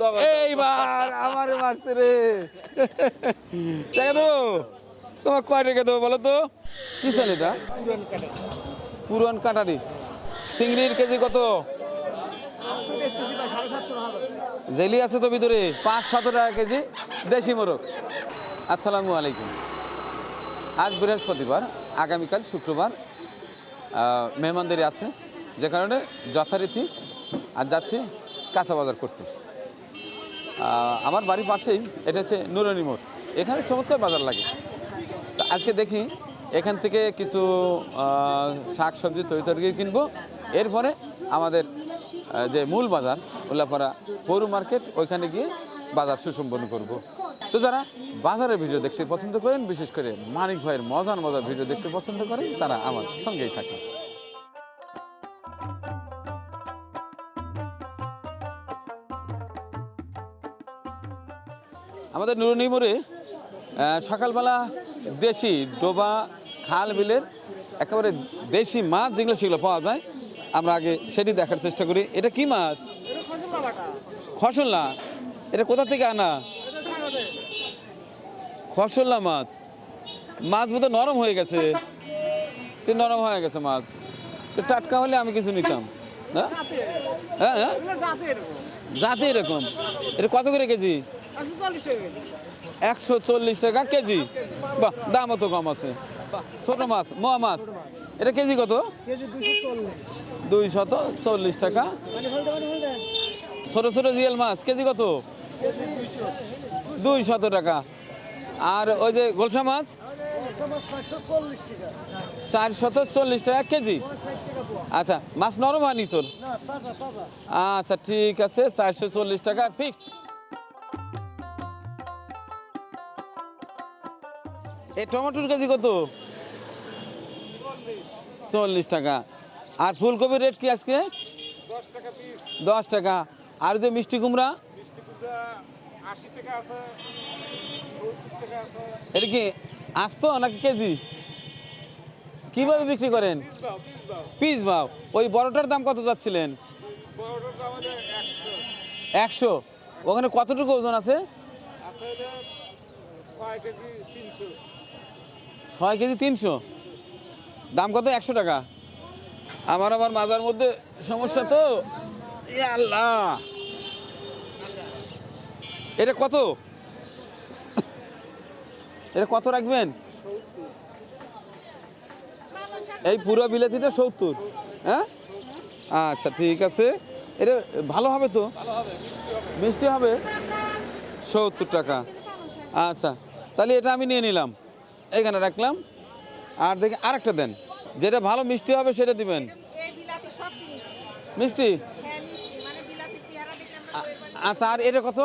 এইবার আমার মারছে রে। দেখো তোমার কয় রেখে দেবো বলো তো? কি চাল এটা? পুরান কাটারি। চিংড়ির কেজি কত? জেলি আছে তো ভিতরে? পাঁচ সাত টাকা কেজি দেশি মোরগ। আসসালামু আলাইকুম। আজ বৃহস্পতিবার আগামীকাল শুক্রবার মেহমানদারি আছে। যে কারণে যথারীতি আর যাচ্ছি কাঁচা বাজার করতে। আমার বাড়ির পাশেই এটা হচ্ছে নুরানি মোড়। এখানে চমৎকার বাজার লাগে। তো আজকে দেখি এখান থেকে কিছু শাক সবজি তরি তরকারি কিনবো। এরপরে আমাদের যে মূল বাজার, উল্লাপাড়া পৌর মার্কেট, ওইখানে গিয়ে বাজার সুসম্পন্ন করব। তো যারা বাজারের ভিডিও দেখতে পছন্দ করেন, বিশেষ করে মানিক ভাইয়ের মজার মজার ভিডিও দেখতে পছন্দ করেন, তারা আমার সঙ্গেই থাকে আমাদের নুরনি মোড়ে আহ, সকালবেলা দেশি ডোবা খাল বিলের একেবারে দেশি মাছ যেগুলো সেগুলো পাওয়া যায় আমরা আগে সেটি দেখার চেষ্টা করি। এটা কি মাছ? খসল্লা এটা কোথা থেকে আনা? খসল্লা মাছ। মাছ বোধহয় নরম হয়ে গেছে। নরম হয়ে গেছে মাছ? টাটকা হলে আমি কিছু নিতাম। হ্যাঁ? হ্যাঁ হ্যাঁ? যাতে এরকম। এটা কত করে কেজি? একশো চল্লিশ টাকা কেজি। বাহ দামও তো কম আছে। ছোট মাছ মোয়া মাছ। এটা কেজি কত? দুই শত চল্লিশ টাকা। ছোট ছোট জিয়াল মাছ কেজি কত? দুই শত টাকা। আর ওই যে গোলসা মাছ? চার শত চল্লিশ টাকা কেজি। আচ্ছা মাছ নরম হয়নি তোর? আচ্ছা ঠিক আছে চারশো চল্লিশ টাকা ফিক্সড এই টমেটোর কেজি কত? চল্লিশ টাকা। আর ফুলকপির রেট কি আজকে? দশ টাকা। আর যে মিষ্টি কুমড়া? এটা কি আসত নাকি কেজি? কীভাবে বিক্রি করেন? পিস ভাও। ওই বড়টার দাম কত যাচ্ছিলেন? একশো। ওখানে কতটুকু ওজন আছে? ছয় কেজি তিনশো। দাম কত? একশো টাকা। আমার আবার মাজার মধ্যে সমস্যা তো। আল্লাহ। এটা কত? এটা কত রাখবেন? এই পুরো বিলাতিটা সত্তর। হ্যাঁ? আচ্ছা ঠিক আছে। এটা ভালো হবে তো? মিষ্টি হবে? সত্তর টাকা। আচ্ছা তাহলে এটা আমি নিয়ে নিলাম। এখানে রাখলাম। আর দেখি আরেকটা দেন। যেটা ভালো মিষ্টি হবে সেটা দিবেন। মিষ্টি? হ্যাঁ মানে মানে আচ্ছা আর এটা কত?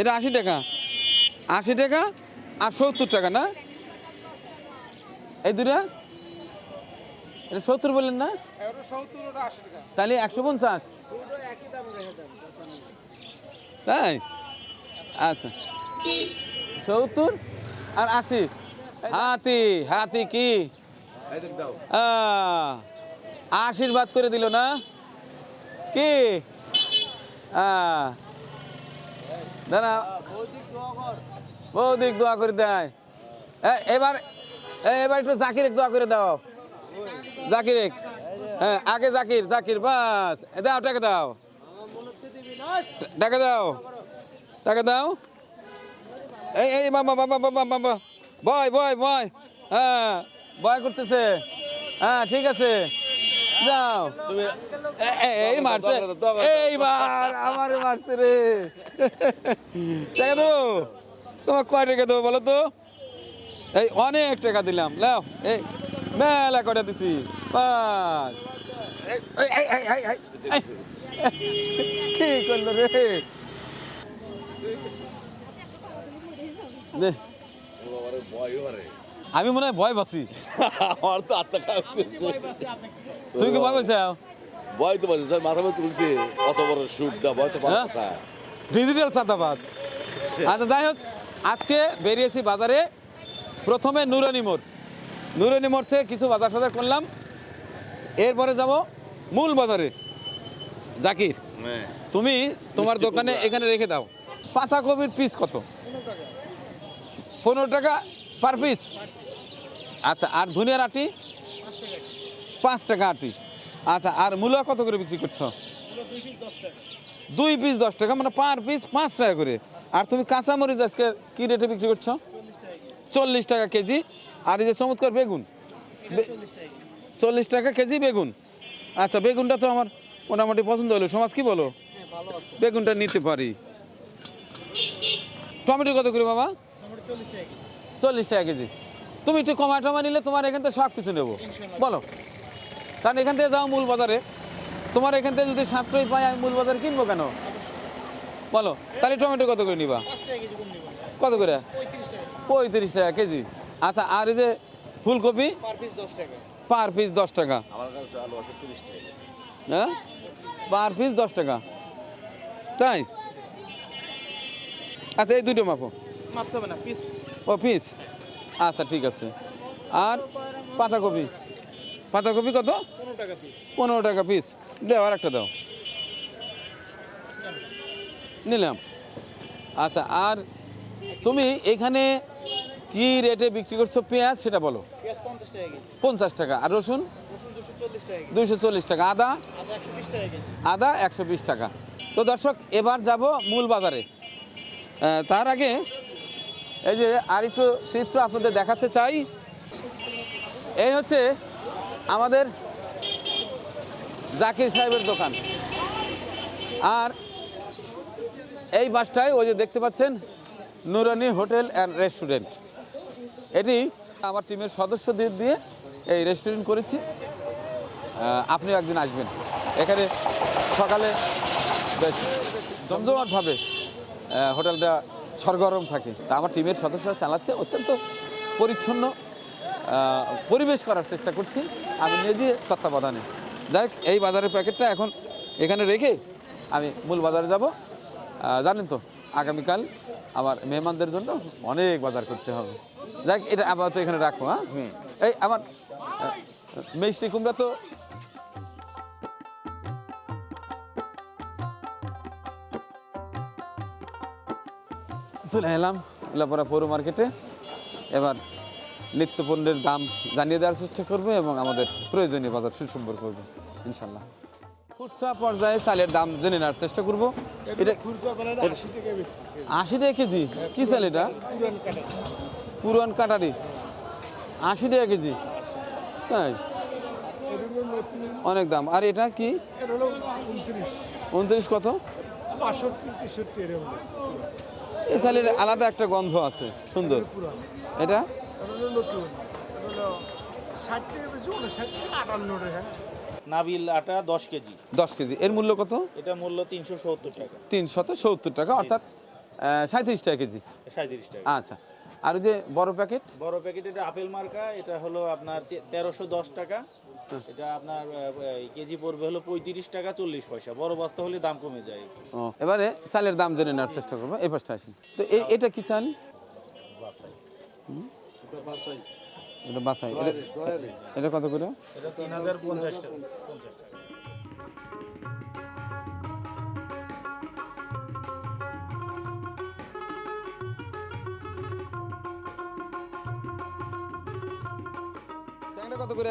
এটা আশি টাকা। আশি টাকা আর সত্তর টাকা না? এই দুটা এটা সত্তর বললেন না? তাহলে একশো পঞ্চাশ। তাই? আচ্ছা। সত্তর আর আশি হাতি হাতি কি? আশীর্বাদ করে দিল না? কি? দাঁড়া বৌদিক দোয়া করে দেয়। এবার এ- এবার একটু জাকির দোয়া করে দাও। জাকির হ্যাঁ আগে জাকির জাকির বাস। দাও টাকা দাও। টাকা দাও। টাকা দাও। এই এই বাবা বাবা বাবা বাবা বয় বয় বয়। হ্যাঁ বয় করতেছে। হ্যাঁ ঠিক আছে। যাও। এই মারছে। এইবার আমার মারছে রে। দেবো তোমার কয় টাকা দেবো বলো তো? এই অনেক টাকা দিলাম। লাও এই মেলা করে দিছি। পাঁচ। এই, এই, এই, এই, এই, এই, এই। কি করল রে? নে, আমি মনে হয় ভয় পাচ্ছি। আমার তো আত্মা তুই কি ভয় পাচ্ছ? ভয় তো পাচ্ছে। স্যার মাথা মতো তুলছে অত বড় শুটটা ভয় তো হ্যাঁ? কথা। ডিজিটাল চাঁদাবাজ। আচ্ছা যাই হোক আজকে বেরিয়েছি বাজারে। প্রথমে নুরানি মোড়। নুরানি মোড় থেকে কিছু বাজার সাজার করলাম। এরপরে যাব মূল বাজারে। জাকির তুমি তোমার দোকানে এখানে রেখে দাও। পাতাকপির পিস কত? পনেরো টাকা পার পিস আচ্ছা আর ধনিয়ার আটি? পাঁচ টাকা আটি। আচ্ছা আর মূলা কত করে বিক্রি করছ? দুই পিস দশ টাকা মানে পার পিস পাঁচ টাকা করে। আর তুমি কাঁচামরিচ আজকে কি রেটে বিক্রি করছ? চল্লিশ টাকা কেজি। আর এই যে চমৎকার বেগুন। চল্লিশ টাকা কেজি বেগুন। আচ্ছা বেগুনটা তো আমার মোটামুটি পছন্দ হলো। সমাজ কি বলো? বেগুনটা নিতে পারি। টমেটো কত করে বাবা? চল্লিশ টাকা কেজি। তুমি একটু কমা টমা নিলে তোমার এখান থেকে সব কিছু নেব। বলো। কারণ এখান থেকে যাও মূল বাজারে তোমার এখান থেকে যদি সাশ্রয় পাই আমি মূল বাজারে কিনবো কেন? বলো। তাহলে টমেটো কত করে নিবা? কত করে? পঁয়ত্রিশ টাকা কেজি। আচ্ছা আর এই যে ফুলকপি? পার পিস দশ টাকা। আমার কাছে আলু আছে তিরিশ টাকা হ্যাঁ? পার পিস দশ টাকা। তাই? আচ্ছা এই দুটো মাপো। মাপতে হবে না পিস ও পিস আচ্ছা ঠিক আছে। আর পাতাকপি? পাতাকপি কত? পনেরো টাকা পিস পনেরো টাকা পিস দাও আর একটা দাও। নিলাম। আচ্ছা আর তুমি এখানে কি রেটে বিক্রি করছ পেঁয়াজ সেটা বলো। পঞ্চাশ টাকা আর রসুন? দুশো চল্লিশ টাকা দুইশো চল্লিশ টাকা। আদা? একশো আদা একশো বিশ টাকা। তো দর্শক এবার যাব মূল বাজারে। তার আগে এই যে আর একটু চিত্র আপনাদের দেখাতে চাই। এই হচ্ছে আমাদের জাকির সাহেবের দোকান। আর এই বাসটায় ওই যে দেখতে পাচ্ছেন, নুরানি হোটেল অ্যান্ড রেস্টুরেন্ট। এটি আমার টিমের সদস্যদের দিয়ে এই রেস্টুরেন্ট করেছি। আপনি একদিন আসবেন। এখানে সকালে জমজমাটভাবে হোটেলটা সরগরম থাকে। তা আমার টিমের সদস্যরা চালাচ্ছে অত্যন্ত পরিচ্ছন্ন পরিবেশ করার চেষ্টা করছি আমি নিজে তত্ত্বাবধানে। যাই এই বাজারের প্যাকেটটা এখন এখানে রেখে আমি মূল বাজারে যাব। জানেন তো আগামীকাল আমার মেহমানদের জন্য অনেক বাজার করতে হবে। যাক এটা আপাতত এখানে রাখব হ্যাঁ? এই আমার মিষ্টি কুমড়া তো চলে এলাম উল্লাপাড়া পৌর মার্কেটে। এবার নিত্য পণ্যের দাম জানিয়ে দেওয়ার চেষ্টা করব এবং আমাদের প্রয়োজনীয় বাজার সুসম্পর করব ইনশাল্লাহ খুচরা পর্যায়ে চালের দাম জেনে নেওয়ার চেষ্টা করব। এটা আশি টাকা কেজি? কি চাল এটা? পুরান কাটারি। আশি টাকা কেজি? তাই? অনেক দাম। আর এটা কি? উনত্রিশ। কত? এই চালের আলাদা একটা গন্ধ আছে সুন্দর। এটা? নাবিল আটা দশ কেজি। দশ কেজি। এর মূল্য কত? এটা মূল্য তিনশো সত্তর টাকা। তিনশত সত্তর টাকা অর্থাৎ সাঁত্রিশ টাকা কেজি। সাঁত্রিশ টাকা। আচ্ছা। আর ওই যে বড় প্যাকেট? বড় প্যাকেট এটা আপেল মার্কা এটা হলো আপনার তেরোশো দশ টাকা। এটা আপনার কেজি পড়বে হলো পঁয়ত্রিশ টাকা চল্লিশ পয়সা। বড় বস্তা হলে দাম কমে যায়। ও এবারে চালের দাম জেনে নেওয়ার চেষ্টা করব। এই পাশটা আসি তো এটা কি চাল? এটা বাসাই। এটা- কত করে? এটা তিন হাজার পঞ্চাশ টাকা। কত করে?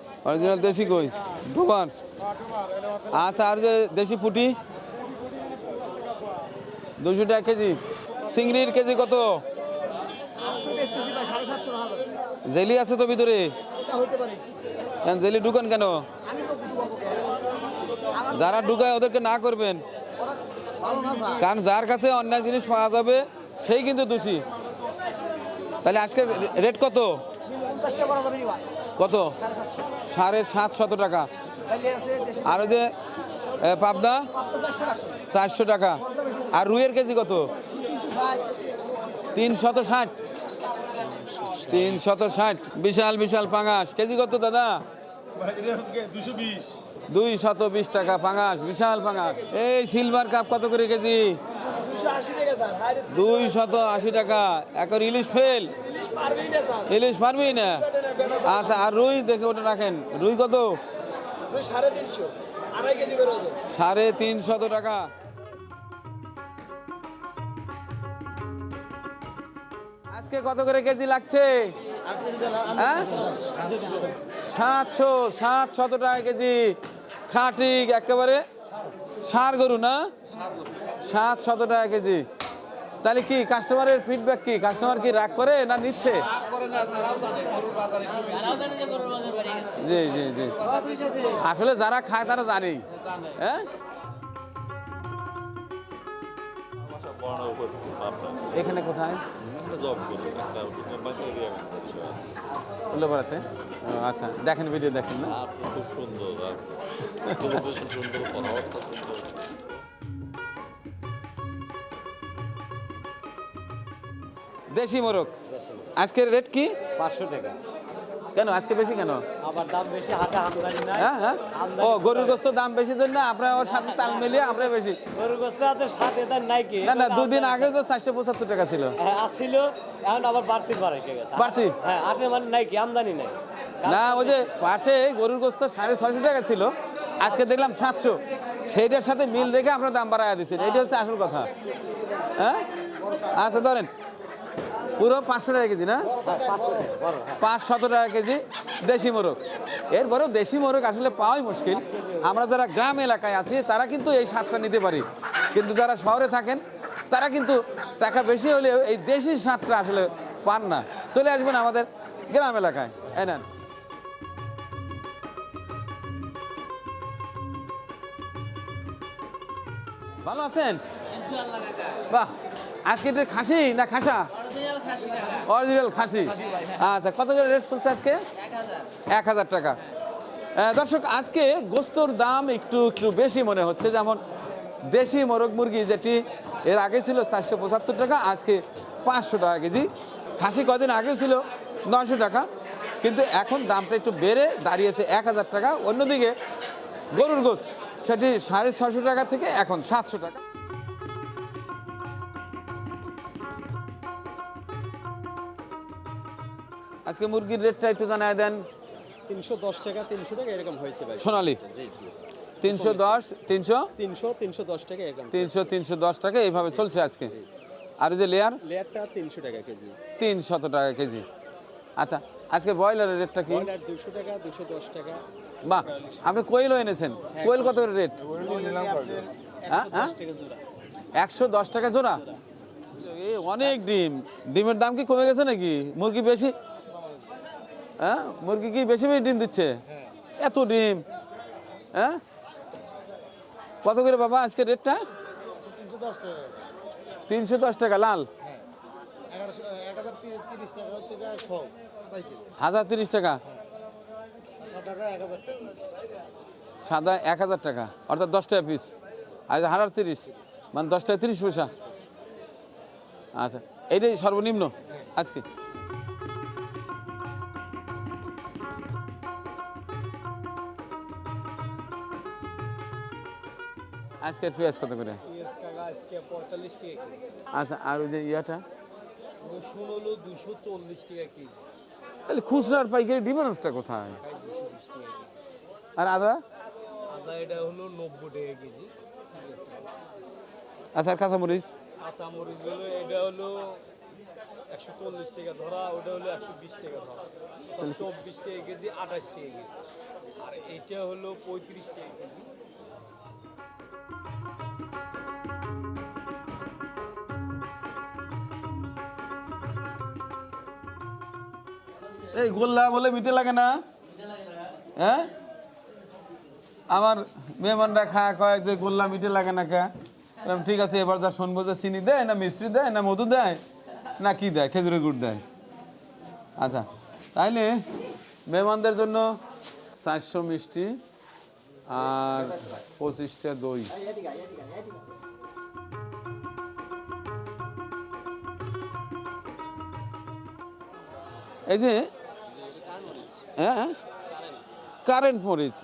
অরিজিনাল দেশি কই? দোকান আচ্ছা আর যে দেশি পুটি? দুশো টাকা কেজি। চিংড়ির কেজি কত? জেলি আছে তো ভিতরে? জেলি ঢুকান কেন? যারা ঢুকায় ওদেরকে না করবেন। কারণ যার কাছে অন্যায় জিনিস পাওয়া যাবে, সেই কিন্তু দোষী। তাহলে আজকে রেট কত? কত? সাড়ে সাতশো। সাড়ে সাতশত টাকা। আর ওই যে পাবদা? চারশো টাকা। আর রুইয়ের কেজি কত? তিনশো ষাট তিন শত ষাট। তিন শত ষাট। বিশাল বিশাল পাঙাশ। কেজি কত দাদা? দুই শত বিশ টাকা পাঙাশ। বিশাল পাঙাশ। এই সিলভার কাপ কত করে কেজি? দুই শত আশি টাকা। একর ইলিশ ফেল। ইলিশ পারবি না? আচ্ছা আর রুই দেখে ওটা রাখেন। রুই কত? সাড়ে তিনশো। আড়াই কেজি করে সাড়ে তিন শত টাকা। আজকে কত করে কেজি লাগছে? হ্যাঁ? সাতশো সাত শত টাকা কেজি। খাটি একেবারে। সার গরু না? সাত শত টাকা কেজি। তাহলে কি কাস্টমারের ফিডব্যাক কি? কাস্টমার কি রাগ করে না নিচ্ছে? জি জি জি। আসলে যারা খায় তারা জানেই। হ্যাঁ? এখানে কোথায়? উল্লেপাড়াতে? আচ্ছা। দেখেন ভিডিও দেখেন না? খুব সুন্দর সুন্দর দেশি মোরগ। আজকের রেট কি? পাঁচশো টাকা। কেন আজকে বেশি কেন? আবার দাম বেশি হাতে আমদানি নাই। হ্যাঁ হ্যাঁ। ও গরুর গোস্ত দাম বেশি জন্য আপনার ওর সাথে তাল মিলিয়ে আমরা বেশি। গরুর গোস্ত হাতে সাথে তার নাই কি না না দুদিন আগে তো চারশো পঁচাত্তর টাকা ছিল। হ্যাঁ আসছিল এখন আবার বাড়তি বাড়ে গেছে। বাড়তি? হ্যাঁ আটে মানে নাই কি আমদানি নাই। না ওই যে পাশে গরুর গোস্ত সাড়ে ছয়শো টাকা ছিল। আজকে দেখলাম সাতশো। সেইটার সাথে মিল রেখে আপনার দাম বাড়ায় দিচ্ছেন এটা হচ্ছে আসল কথা। হ্যাঁ? আচ্ছা ধরেন পুরো পাঁচশো টাকা কেজি না? পাঁচ শত টাকা কেজি দেশি মোরগ। এরপরেও দেশি মোরগ আসলে পাওয়াই মুশকিল। আমরা যারা গ্রাম এলাকায় আছি তারা কিন্তু এই স্বাদটা নিতে পারি। কিন্তু যারা শহরে থাকেন তারা কিন্তু টাকা বেশি হলেও এই দেশি স্বাদটা আসলে পান না। চলে আসবেন আমাদের গ্রাম এলাকায়। এই নেন। ভালো আছেন? বাহ আজকে এটা খাসি? না। খাসা। অরিজিনাল খাসি আচ্ছা কত করে রেট চলছে আজকে? এক হাজার। টাকা। দর্শক আজকে গোস্তর দাম একটু একটু বেশি মনে হচ্ছে। যেমন দেশি মোরগ মুরগি যেটি এর আগে ছিল চারশো পঁচাত্তর টাকা আজকে পাঁচশো টাকা কেজি। খাসি কদিন আগে ছিল নশো টাকা কিন্তু এখন দামটা একটু বেড়ে দাঁড়িয়েছে এক হাজার টাকা। অন্যদিকে গরুর গোছ সেটি সাড়ে ছশো টাকা থেকে এখন সাতশো টাকা। আজকে মুরগির রেটটা একটু জানায় দেন। তিনশো দশ টাকা তিনশো টাকা এরকম হয়েছে ভাই। সোনালি? তিনশো দশ? তিনশো? তিনশো তিনশো দশ টাকা এরকম তিনশো তিনশো দশ টাকা এইভাবে চলছে আজকে? আর ওই যে লেয়ার? লেয়ারটা তিনশো টাকা কেজি। তিনশত টাকা কেজি। আচ্ছা আজকে ব্রয়লারের রেটটা কি? দুশো টাকা দুশো দশ টাকা। বাহ আপনি কোয়েলও এনেছেন। কোয়েল কত করে রেট? হ্যাঁ হ্যাঁ? একশো দশ টাকা জোড়া? এ অনেক ডিম। ডিমের দাম কি কমে গেছে নাকি? মুরগি বেশি? হ্যাঁ? মুরগি কি বেশি বেশি ডিম দিচ্ছে? এত ডিম। হ্যাঁ? কত করে বাবা আজকে রেটটা? তিনশো দশ টাকা। লাল? হাজার তিরিশ টাকা সাদা এক হাজার টাকা। অর্থাৎ দশ টাকা পিস আর হাজার তিরিশ মানে দশ টাকা তিরিশ পয়সা। আচ্ছা এইটাই সর্বনিম্ন আজকে? আজকের পেঁয়াজ কত করে? আচ্ছা আর ওই যে ইয়াটা? রসুন হলো দুশো চল্লিশ টাকা কেজি। তাহলে খুচরা আর পাইকারি ডিফারেন্সটা কোথায়? আর আদা? আদা এটা হলো নব্বই টাকা কেজি। ঠিক আছে। আচ্ছা কাঁচামরিচ? কাঁচা মরিচ হলো এটা হলো একশো চল্লিশ টাকা ধরা ওটা হলো একশো বিশ টাকা ধরা। চব্বিশ টাকা কেজি আঠাশ টাকা কেজি। আর এটা হলো পঁয়ত্রিশ টাকা কেজি। এই গোল্লা বলে মিটে লাগে না? হ্যাঁ? আমার মেহমানরা খায়, কয় যে গোল্লা মিটে লাগে না কে? ঠিক আছে, এবার যা শুনব যে চিনি দেয় না মিষ্টি দেয় না মধু দেয় না কি দেয়? খেজুরের গুড় দেয়। আচ্ছা তাইলে মেহমানদের জন্য চারশো মিষ্টি আর পঁচিশটা দই। এই যে হ্যাঁ? কারেন্ট মরিচ।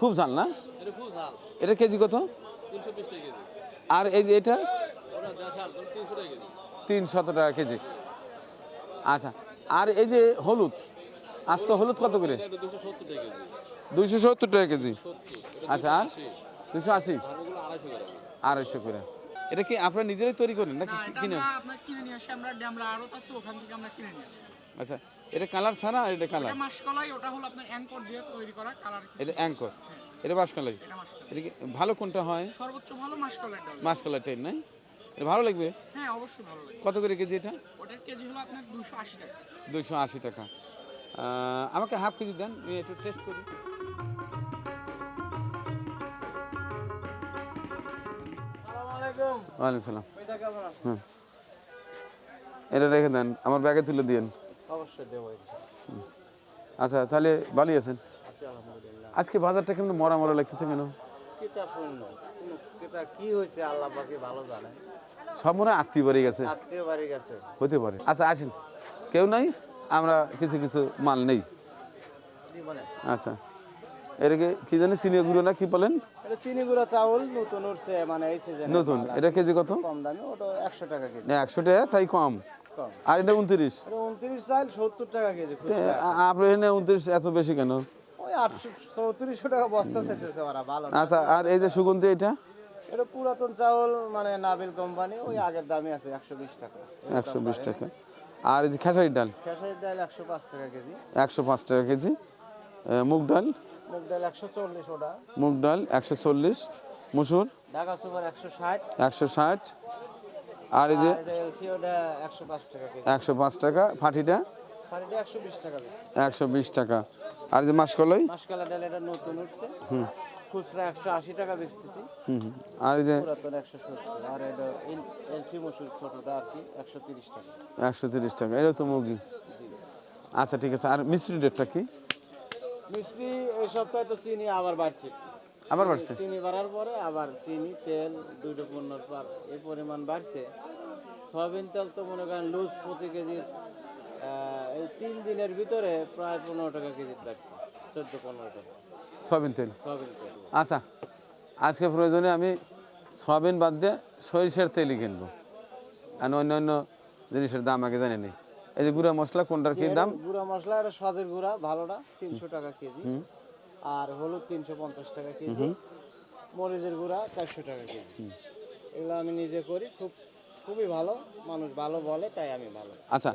খুব ঝাল না? এটা কেজি কত? আর এই যে এটা? তিনশত টাকা কেজি। আচ্ছা আর এই যে হলুদ আস্ত হলুদ কত করে? দুইশো সত্তর টাকা কেজি। আচ্ছা আর? দুশো আশি? আড়াইশো করে। এটা কি আপনারা নিজেরাই তৈরি করেন নাকি কিনে? আচ্ছা এটা কালার ছাড়া আর এটা কালার। এটা মাসকলাই ওটা হলো আপনার অ্যাঙ্কর দিয়ে তৈরি করা কালার এটা অ্যাঙ্কর। এটা মাসকলাই। এটা কি ভালো কোনটা হয়? সর্বোচ্চ ভালো মাসকলাইটা নাই? এটা ভালো লাগবে? হ্যাঁ অবশ্যই ভালো লাগে কত করে কেজি এটা? ওটার কেজি হলো আপনার দুশো আশি টাকা। দুইশো আশি টাকা। আমাকে হাফ কেজি দেন আমি একটু টেস্ট করি। ওয়ালাইকুম সালাম। হুম। এটা রেখে দেন আমার ব্যাগে তুলে দিন অবশ্যই দেবো আচ্ছা তাহলে ভালোই আছেন। আজকে বাজারটা কেমন? মরা মরা লাগতেছে কেন? শূন্য। কি হয়েছে আল্লাহ পাকে ভালো জানে। সব মনে আত্মীয় বাড়ি গেছে। আত্মীয় বাড়ি গেছে। হতে পারে। আচ্ছা আসেন। কেউ নাই? আমরা কিছু কিছু মাল নেই। আচ্ছা। এটাকে কি জানি চিনি গুঁড়ো না কি বলেন? এটা চিনি গুঁড়া চাউল নতুন উঠছে মানে এই সিজনে নতুন। এটা কেজি কত? কম দামে ওটা একশো টাকা কেজি। একশো টাকা তাই কম। আর এটা উনত্রিশ? এটা উনত্রিশ চাল সত্তর টাকা কেজি তে, আ- এখানে উনত্রিশ এত বেশি কেন? ওই আটশো চৌত্রিশশো টাকা বস্তা ভালো আচ্ছা আর এই যে সুগন্ধি এটা? এটা পুরাতন চাউল মানে নাবিল কোম্পানি ওই আগের দামই আছে একশো বিশ টাকা। একশো বিশ টাকা। আর এই যে খেসারি ডাল? খেসারির ডাল একশো পাঁচ টাকা কেজি। একশো পাঁচ টাকা কেজি। মুগ ডাল? মুগ ডাল একশো চল্লিশ ওটা। মুগ ডাল একশো চল্লিশ। মুসুর? ঢাকা সুপার একশো ষাট। একশো ষাট। আর এই যে? একশো পাঁচ টাকা ফাটিটা? একশো বিশ টাকা আর যে মাসকলাই? খুচরা একশো আশি টাকা বেচতেছি। আর এই যে? একশো সত্তর। আর এটা এলসি মসুর ছোটটা আর কি একশো তিরিশ টাকা। একশো তিরিশ টাকা। এটা তো মুগি আচ্ছা ঠিক আছে। আর মিষ্টি ডেটটা কি? মিষ্টি এই সপ্তাহে তো চিনি আবার বাড়ছে। আবার বাড়ছে? চিনি বাড়ার পরে আবার চিনি তেল দুইটা পণ্যর পর। এই পরিমাণ বাড়ছে। সয়াবিন তেল তো মনে করেন লুজ প্রতি কেজির এই তিন দিনের ভিতরে প্রায় পনেরো টাকা কেজি বাড়ছে। চোদ্দ পনেরো টাকা। সয়াবিন তেল? সয়াবিন তেল। আচ্ছা আজকে প্রয়োজনে আমি সয়াবিন বাদ দিয়ে সরিষার তেলই কিনবো। আর অন্য অন্য জিনিসের দাম আগে জানি নেই। এই যে গুঁড়া মশলা কোনটার কি দাম? গুঁড়া মশলা এটা সজের গুঁড়া ভালোটা তিনশো টাকা কেজি। আর হলুদ তিনশো পঞ্চাশ টাকা কেজি। মরিচের গুঁড়া চারশো টাকা কেজি। এগুলো আমি নিজে করি খুব খুবই ভালো। মানুষ ভালো বলে তাই আমি ভালো। আচ্ছা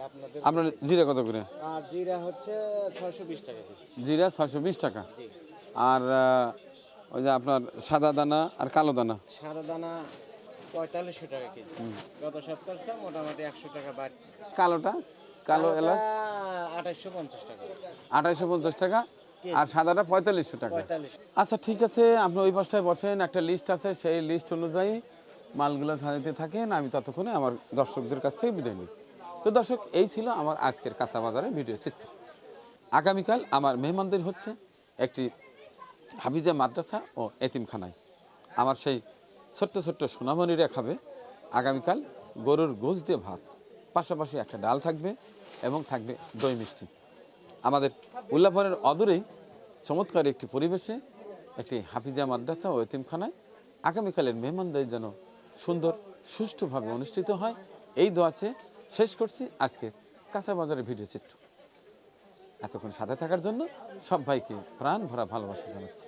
আপনার জিরা কত করে? আর জিরা হচ্ছে ছয়শো বিশ টাকা কেজি। জিরা ছয়শো বিশ টাকা? আর ওই যে আপনার সাদা দানা আর কালো দানা? সাদা দানা পঁয়তাল্লিশশো টাকা কেজি। গত সপ্তাহ মোটামুটি একশো টাকা বাড়ছে। কালোটা? কালো এলাচ? আঠাশশো পঞ্চাশ টাকা। আঠাইশো পঞ্চাশ টাকা? আর সাদাটা পঁয়তাল্লিশশো টাকা। আচ্ছা ঠিক আছে আপনি ওই পাশটায় বসেন একটা লিস্ট আছে সেই লিস্ট অনুযায়ী মালগুলো সাজাতে থাকেন আমি ততক্ষণে আমার দর্শকদের কাছ থেকে বিদায় নিই। তো দর্শক এই ছিল আমার আজকের কাঁচা বাজারের ভিডিও চিত্র। আগামীকাল আমার মেহমানদের হচ্ছে একটি হাফিজা মাদ্রাসা ও এতিমখানায়। আমার সেই ছোট্ট ছোট্ট সোনামণিরা খাবে। আগামীকাল গরুর গোশ দিয়ে ভাত। পাশাপাশি একটা ডাল থাকবে এবং থাকবে দই মিষ্টি। আমাদের উল্লাপনের অদূরেই চমৎকার একটি পরিবেশে, একটি হাফিজা মাদ্রাসা ও এতিমখানায় আগামীকালের মেহমানদের যেন সুন্দর, সুষ্ঠুভাবে অনুষ্ঠিত হয়, এই দোয়াছে শেষ করছি আজকে কাঁচা বাজারের ভিডিও চিত্র। এতক্ষণ সাথে থাকার জন্য সব ভাইকে প্রাণ ভরা ভালোবাসা জানাচ্ছি।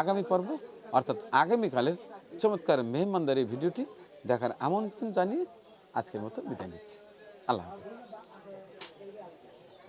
আগামী পর্ব, অর্থাৎ আগামীকালের চমৎকার মেহমানদারি ভিডিওটি দেখার আমন্ত্রণ জানিয়ে আজকের মতো বিদায় নিচ্ছি। আল্লাহ হাফিজ।